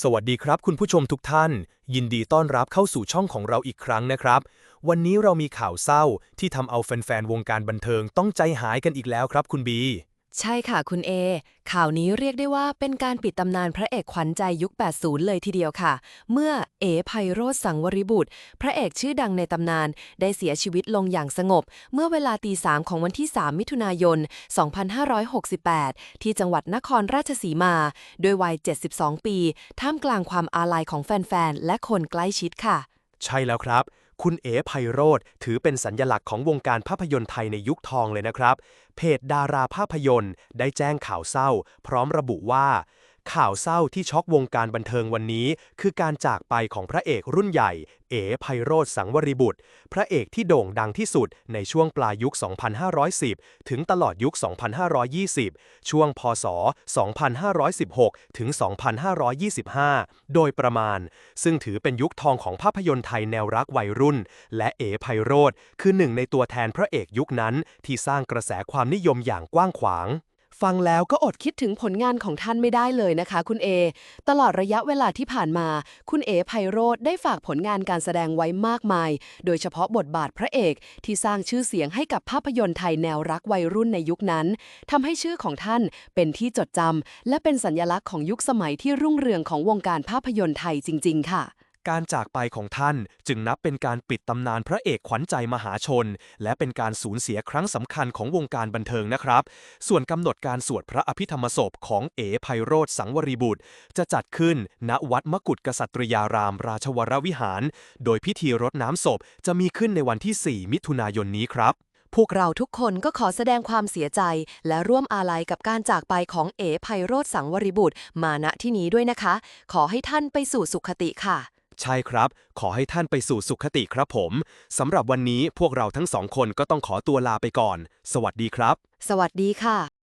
สวัสดีครับคุณผู้ชมทุกท่าน ยินดีต้อนรับเข้าสู่ช่องของเราอีกครั้งนะครับ วันนี้เรามีข่าวเศร้าที่ทำเอาแฟนๆ วงการบันเทิงต้องใจหายกันอีกแล้วครับคุณบี ใช่ค่ะคุณเอ ข่าวนี้เรียกได้ว่าเป็นการปิดตำนานพระเอกขวัญใจยุค 80 เลยทีเดียวค่ะ เมื่อเอไพโรธสังวริบุตร พระเอกชื่อดังในตำนาน ได้เสียชีวิตลงอย่างสงบ เมื่อเวลาตีสามของวันที่ 3 มิถุนายน 2568 ที่จังหวัดนครราชสีมา โดยวัย 72 ปี ท่ามกลางความอาลัยของแฟน ๆ และคนใกล้ชิดค่ะ ใช่แล้วครับ คุณเอ๋ไพโรธถือเป็นสัญญลักษณ์ของวงการภาพยนตร์ไทยในยุคทองเลยนะครับ เพจดาราภาพยนตร์ได้แจ้งข่าวเศร้า พร้อมระบุว่า ข่าวเศร้าที่ช็อกวงการบันเทิงวันนี้ คือการจากไปของพระเอกรุ่นใหญ่ เอ๋ไพโรธสังวริบุตร พระเอกที่โด่งดังที่สุดในช่วงปลายยุค 2510 ถึงตลอดยุค 2520 ช่วงพศ 2516 ถึง 2525 โดยประมาณ ซึ่งถือเป็นยุคทองของภาพยนตร์ไทยแนวรักวัยรุ่น และเอ๋ไพโรธคือหนึ่งในตัวแทนพระเอกยุคนั้นที่สร้างกระแสความนิยมอย่างกว้างขวาง ฟังแล้วก็อดคิดถึงผลงานของท่านไม่ได้เลยนะคะ คุณเอ ตลอดระยะเวลาที่ผ่านมา คุณเอไพโรธได้ฝากผลงานการแสดงไว้มากมาย โดยเฉพาะบทบาทพระเอกที่สร้างชื่อเสียงให้กับภาพยนตร์ไทยแนวรักวัยรุ่นในยุคนั้นทำให้ชื่อของท่านเป็นที่จดจำและเป็นสัญลักษณ์ของยุคสมัยที่รุ่งเรืองของวงการภาพยนตร์ไทยจริง ๆ ค่ะ การจากไปของท่านจึงนับเป็นการปิดตำนานพระเอกขวัญใจมหาชน และเป็นการสูญเสียครั้งสำคัญของวงการบันเทิงนะครับ ส่วนกำหนดการสวดพระอภิธรรมศพของเอ๋ไพโรธสังวรีบุตร จะจัดขึ้นณวัดมกุฎกษัตริยารามราชวรวิหาร โดยพิธีรดน้ำศพจะมีขึ้นในวันที่ 4 มิถุนายนนี้ครับพวกเราทุกคนก็ขอแสดงความเสียใจ และร่วมอาลัยกับการจากไปของเอ๋ไพโรธสังวริบุตร มาณที่นี้ด้วยนะคะ ขอให้ท่านไปสู่สุขติค่ะ ใช่ครับ ขอให้ท่านไปสู่สุขติครับผมสำหรับวันนี้พวกเราทั้งสองคนก็ต้องขอตัวลาไปก่อน สวัสดีครับ สวัสดีค่ะ